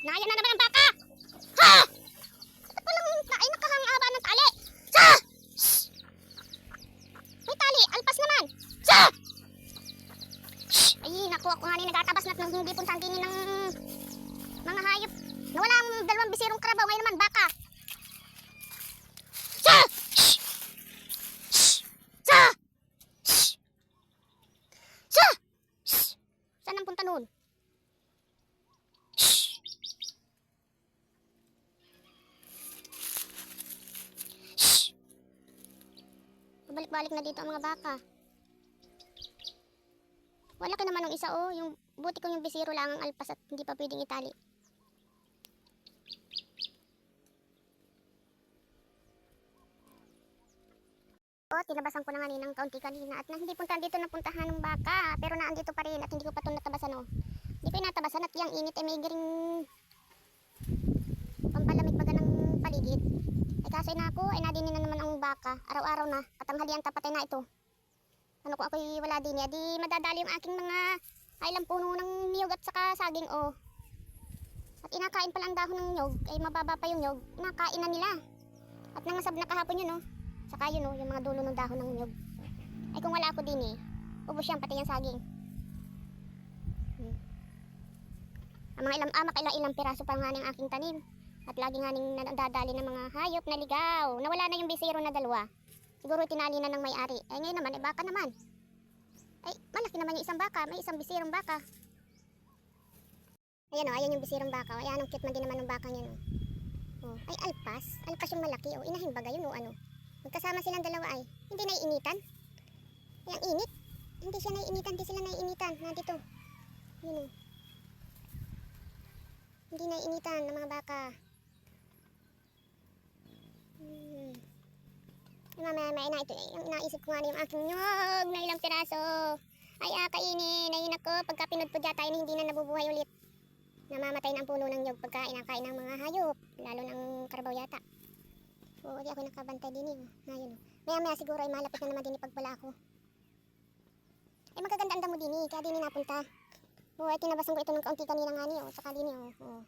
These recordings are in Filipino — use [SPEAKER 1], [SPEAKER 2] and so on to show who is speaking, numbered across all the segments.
[SPEAKER 1] Naya na naman ang baka! Ha! Ito palang ay nakahangaba ng tali! Sa! Shh! May tali, alpas naman! Sa! Ay, naku, ako nga ni nagatabas na hindi puntahan din ng mga hayop. Nawala ang dalawang bisirong karabaw, ngayon naman baka. Sa! Shh! Shh! Sa! Sa! Saan ang punta noon? Balik-balik na dito ang mga baka. Wala ka naman ng isa oh, yung buti kong yung bisiro lang ang alpas at hindi pa pwedeng itali. Oh, tinabasan ko na nga ninang kaunti kanina at na, hindi punta dito na puntahan ng baka pero naandito pa rin at hindi ko pa ito natabasan oh. Hindi ko natabasan at yung init ay may giring pampalamig baga ng paligid. Ay kaso na ako ay nadinin na naman ang baka araw-araw na katanghalian tapatay na ito. Ano ko ako'y wala din ya, di madadali yung aking mga ilang puno ng niyog at saka saging oh. At inakain pala ang dahon ng nyog, ay mababa pa yung nyog, inakain na nila. At nangasab na kahapon yun oh. Saka yun oh, yung mga dulo ng dahon ng nyog. Ay kung wala ako din eh, ubos yan pati yung saging. Hmm. Ang mga ilang, ah, makailang ilang piraso pa nga ng aking tanim. At lagi nga ning nadadali ng mga hayop na ligaw. Nawala na yung bisiro na dalawa. Siguro tinali na ng may-ari. Ay ngayon naman, eh baka naman. Ay, malaki naman yung isang baka. May isang bisirong baka. Ayan o, ayan yung bisirong baka. Ayan, ang cute man din naman ng bakang yun o. Oh. Ay, alpas. Alpas yung malaki o. Inahin baga yun o ano. Magkasama silang dalawa ay. Hindi naiinitan. Ay, ang init. Hindi siya naiinitan. Hindi sila naiinitan. Nandito. Yun o. Hindi naiinitan ng mga baka. Hmm. Ay, mamaya may na ito. eh, Yung inaisip ko nga yung aking nyog na ilang piraso. Ay, ah, kainin. Ay, nako. Pagka pinudpud yata yun, hindi na nabubuhay ulit. Namamatay na ang puno ng nyog pagka inakain ng mga hayop. Lalo ng karabaw yata. Oo, di ako nakabantay din yun. Ngayon. Maya maya siguro ay malapit na naman din ipagpala ako. Ay magaganda ang damo din eh. Kaya din eh napunta. Oo, ay tinabasan ko ito ng kaunti kanina nga niyo. Saka din eh. Oo.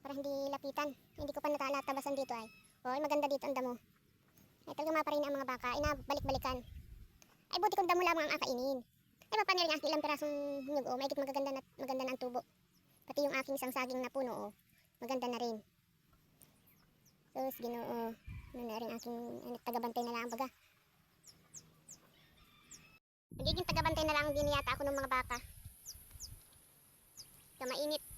[SPEAKER 1] Para hindi lapitan. Hindi ko pa natalatabasan dito ay. Oo, maganda dito ang damo. Ay talaga maparin ang mga baka. Ay nabalik-balikan. Ay buti kong damo lamang ang akainin. Ay mapanil niya ilang pirasong nyug. Oh, maigit magaganda na, maganda na ang tubo. Pati yung aking isang saging na puno. Oh, maganda na rin. Sus, ginoo. Ano na rin aking ano, tagabantay na lang baga. Nagiging tagabantay na lang din yata ako ng mga baka. Kaya mainit.